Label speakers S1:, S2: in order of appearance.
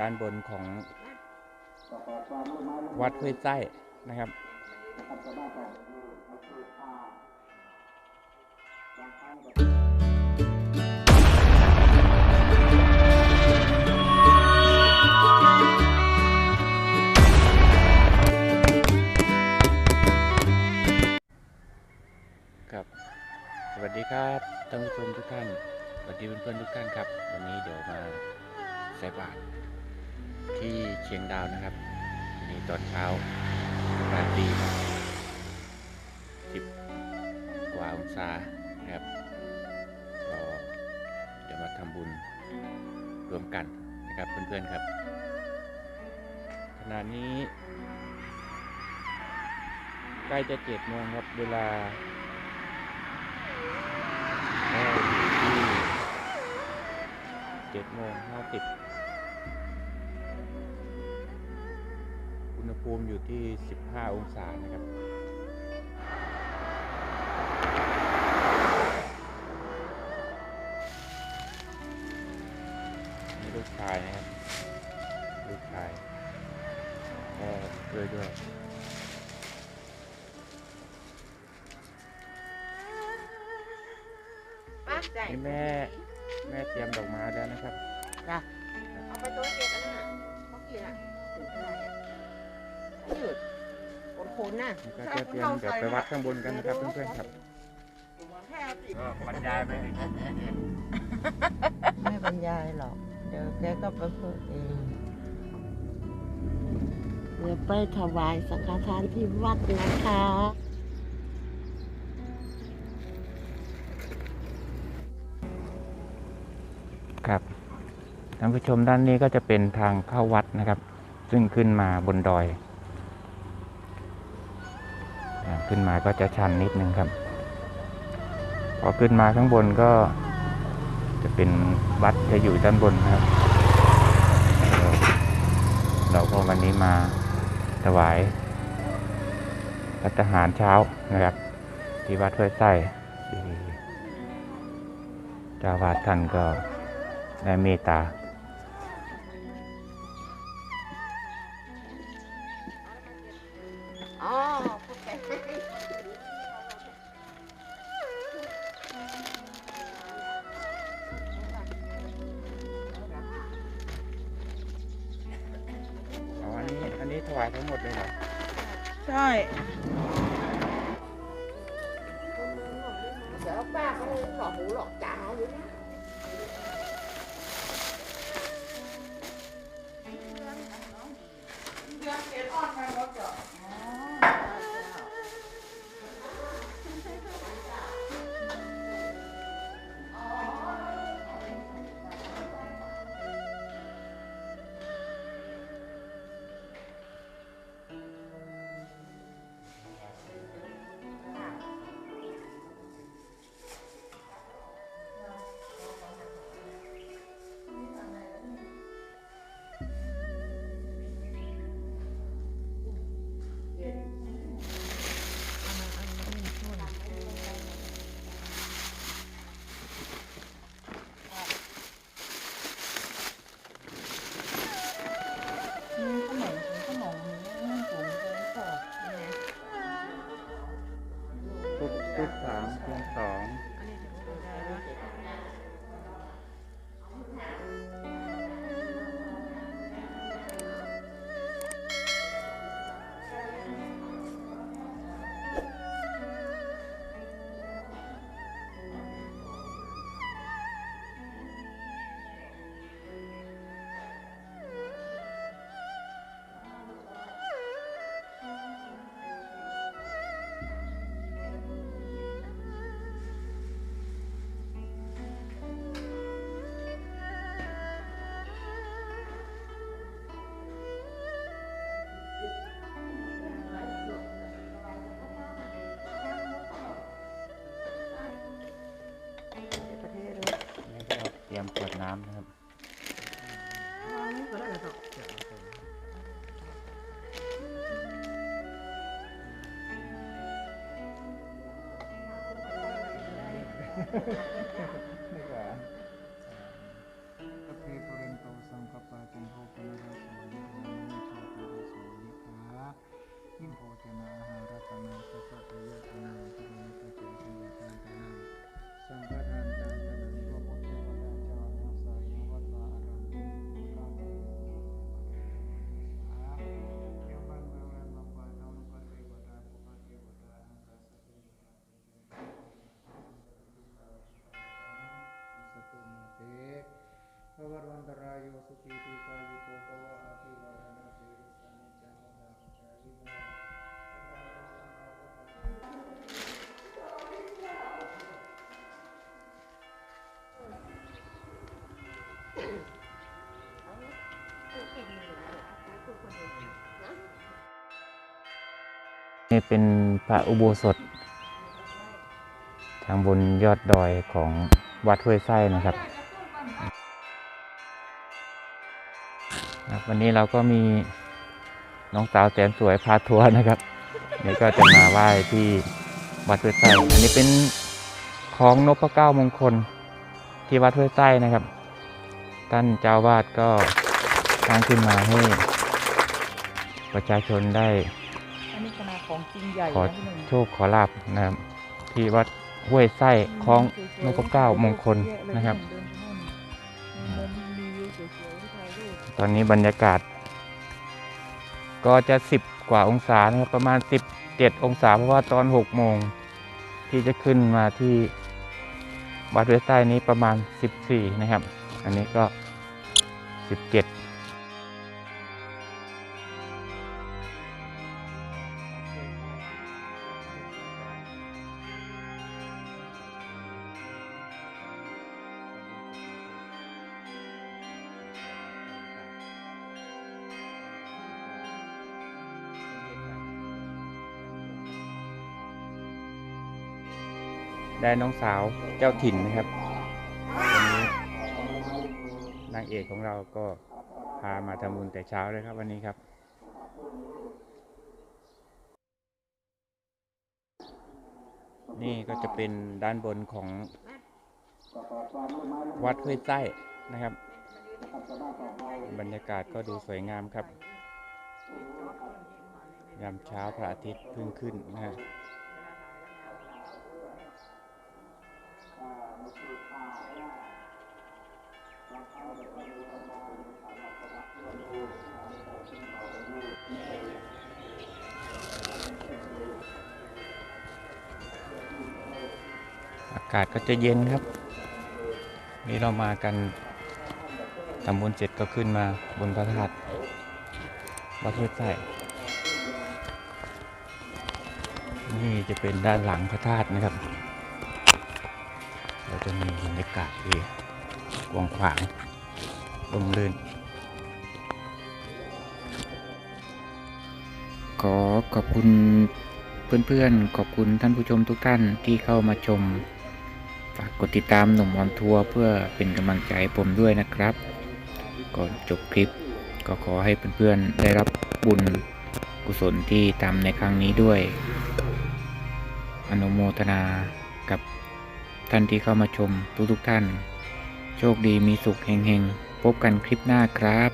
S1: ด้านบนของวัดห้วยไส้นะครับครั ครับท่านผู้ชมทุกท่านสวัสดีเพื่อนๆทุกท่านครับ วันนี้เดี๋ยวมาใส่บาตรที่เชียงดาวนะครับวันนี้ตอนเช้าอากาศดีสิบกว่าองศานะครับก็เดี๋ยวมาทำบุญรวมกันนะครับเพื่อนๆครับขณะนี้ใกล้จะเจ็ดโมงครับเวลา ก็อยู่ที่ เจ็ดโมงห้าสิบอุณหภูมิอยู่ที่สิบห้าองศานะครับนี่ลูกชายนะครับ ลูกชายก็ด้วยด้วย
S2: ป้าใจ
S1: นี่แม่ แม่เตรียมดอกไม้แล้วนะครับ
S2: จ้ะเอาไปตัวเก็บอันนั้นน่ะเขากี่น่ะถึงอะไรอะหยุดคนคนน่ะ
S1: นี่ก็จะเตรียมเดี๋ยวไปวัดข้างบนกันนะครับเพื่อนๆครับบรรยายไป
S2: ไม่บรรยายหรอก เดี๋ยวแกก็ไปพูดเอง เดี๋ยวไปถวายสังฆทานที่วัดนะคะ
S1: ท่านผู้ชมด้านนี้ก็จะเป็นทางเข้าวัดนะครับ ซึ่งขึ้นมาบนดอยอขึ้นมาก็จะชันนิดนึงครับ พอขึ้นมาข้างบนก็จะเป็นวัดจะอยู่ด้านบนนะครับ เราก็วันนี้มาถวายรัตหารเช้านะครับ ที่วัดห้วยไส้เจ้าวาดท่านก็ได้เมตตาาทั้งหมดเลยเหรอ
S3: ใช่
S2: เดี๋ยวป้าเขาหลอกหูหลอกตาอยู่นะ รี
S1: ยมขวดน้ำนะครับ
S2: เนึ
S4: กว่าตะเพปุเรนโตสังก นี่เป็น
S1: พระอุโบสถ ทางบนยอดดอยของวัดห้วยไส้นะครับ วันนี้เราก็มีน้องสาวแสนสวยพาทัวร์นะครับ นี่ก็จะมาไหว้ที่วัดห้วยไส้อันนี้เป็นของนพเก้ามงคลที่วัดห้วยไส้นะครับ ท่านเจ้าวาดก็สร้างขึ้นมาให้ประชาชนได้
S3: อันนี้ขนาดของจริงใหญ่
S1: ขอ
S3: นะพี่หนึ่ง
S1: โชคขอลาบนะครับ ที่วัดห้วยไส้คลองนพเก้ามงคลนะครับ
S3: เดินไป
S1: ตอนนี้บรรยากาศ ก็จะ 10 กว่าองศานะครับประมาณ 17 องศาเพราะว่าตอน 6 โมง ที่จะขึ้นมาที่วัดเวสไซนี้ประมาณ 14 นะครับ อันนี้ก็ 17 ได้น้องสาวเจ้าถิ่นนะครับวันนี้นางเอกของเราก็พามาทำบุญแต่เช้าเลยครับวันนี้ครับ นี่ก็จะเป็นด้านบนของวัดห้วยไส้นะครับ บรรยากาศก็ดูสวยงามครับ ยามเช้าพระอาทิตย์เพิ่งขึ้นนะฮะ อากาศก็จะเย็นครับ นี่เรามากันทำบุญเสร็จก็ขึ้นมาบนพระธาตุวัดห้วยไส้นี่จะเป็นด้านหลังพระธาตุนะครับ จะมีบรรยากาศที่กว้างขวางลมลื่น ขอขอบคุณเพื่อนๆ ขอบคุณท่านผู้ชมทุกท่านที่เข้ามาชม ฝากกดติดตามหนุ่มออนทัวร์เพื่อเป็นกำลังใจผมด้วยนะครับ ก่อนจบคลิป ก็ขอให้เพื่อนๆ ได้รับบุญกุศลที่ทำในครั้งนี้ด้วย อนุโมทนากับ ท่านที่เข้ามาชมทุกๆท่าน โชคดีมีสุขเฮงๆ พบกันคลิปหน้าครับ